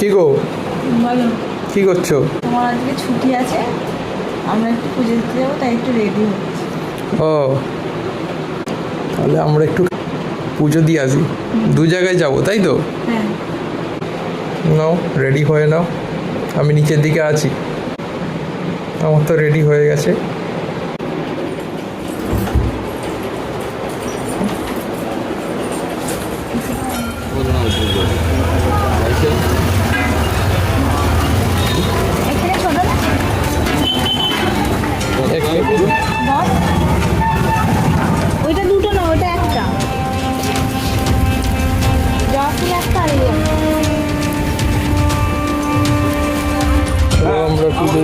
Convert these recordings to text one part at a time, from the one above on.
কি গো? বলো। কি করছ? তোমার আজকে ছুটি আছে আমরা একটু পুজো দিতে যাব তাই একটু রেডি হচ্ছি। ও তাহলে আমরা একটু পুজো দিয়ে আসি। দু জায়গায় যাব তাই তো? হ্যাঁ। নাও রেডি হয়ে নাও। আমি নিচের দিকে আছি। আমার তো রেডি হয়ে গেছে।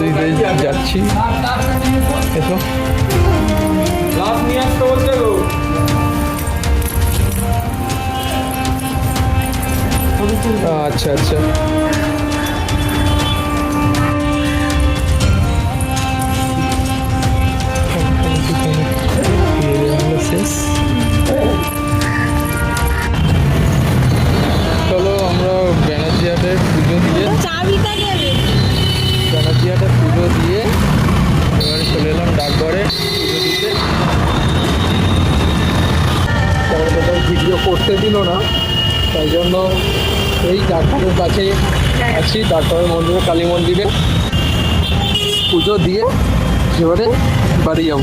দিতে যাচ্ছি। এসো। আচ্ছা আচ্ছা। ব্যানার্জিয়াটে পুজো দিয়ে এবারে চলে এলাম ডাকঘরে পুজো দিতে। ভিডিও করতে দিল না, তাই জন্য এই ডাক্তারের কাছে আছি ডাক্তারের মন্দিরে, কালী মন্দিরে। পুজো দিয়ে এবারে বাড়ি যাব।